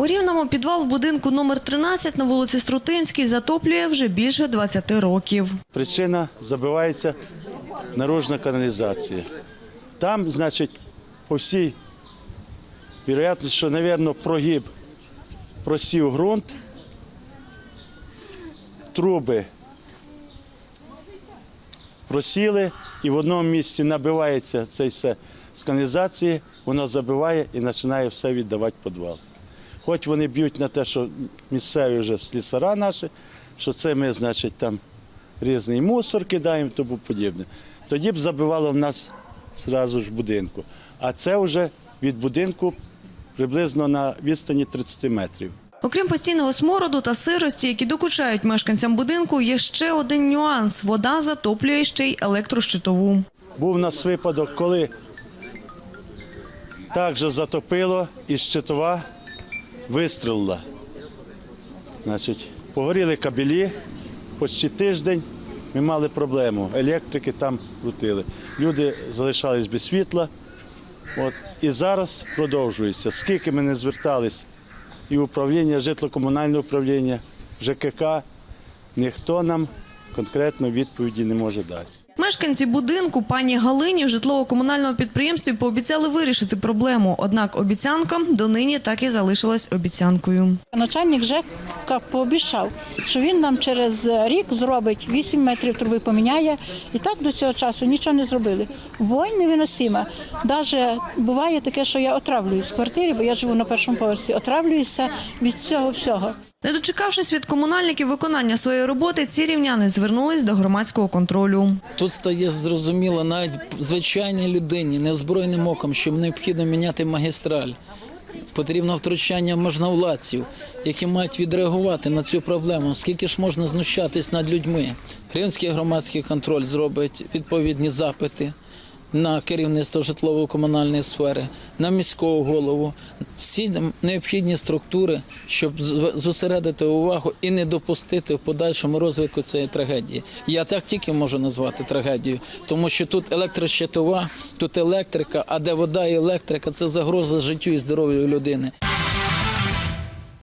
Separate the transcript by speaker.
Speaker 1: У Рівному підвал в будинку номер 13 на вулиці Струтинській затоплює вже більше 20 років.
Speaker 2: Причина забивається наружна каналізація. Там, значить, по всій вероятності, що, мабуть, прогиб просів ґрунт, труби просіли, і в одному місці набивається це все з каналізації, воно забиває і починає все віддавати підвал. Хоч вони б'ють на те, що місцеві вже слісара наші, що це ми, значить, там різний мусор кидаємо тому подібне. Тоді б забивало в нас одразу ж будинку. А це вже від будинку приблизно на відстані 30 метрів.
Speaker 1: Окрім постійного смороду та сирості, які докучають мешканцям будинку, є ще один нюанс – вода затоплює ще й електрощитову.
Speaker 2: Був у нас випадок, коли також затопило і щитова вистрілила. Значить, погоріли кабелі, почти тиждень ми мали проблему. Електрики там крутили. Люди залишались без світла. От. І зараз продовжується. Скільки ми не звертались і управління, житло-комунальне управління, ЖКК, ніхто нам конкретно відповіді не може дати.
Speaker 1: Мешканці будинку пані Галині в житлово-комунальному підприємстві пообіцяли вирішити проблему. Однак обіцянка донині так і залишилась обіцянкою.
Speaker 3: Начальник ЖЕКа пообіцяв, що він нам через рік зробить 8 метрів труби поміняє. І так до цього часу нічого не зробили. Вонь невиносима. Навіть буває таке, що я отравлююсь в квартирі, бо я живу на першому поверсі. Отравлююся від цього всього.
Speaker 1: Не дочекавшись від комунальників виконання своєї роботи, ці рівняни звернулись до громадського контролю.
Speaker 4: Тут стає зрозуміло навіть звичайній людині, неозброєним оком, що необхідно міняти магістраль. Потрібно втручання можновладців, які мають відреагувати на цю проблему. Скільки ж можна знущатись над людьми? Кримський громадський контроль зробить відповідні запити на керівництво житлово-комунальної сфери, на міського голову, всі необхідні структури, щоб зосередити увагу і не допустити в подальшому розвитку цієї трагедії. Я так тільки можу назвати трагедією, тому що тут електрощитова, тут електрика, а де вода і електрика це загроза життю і здоров'ю людини.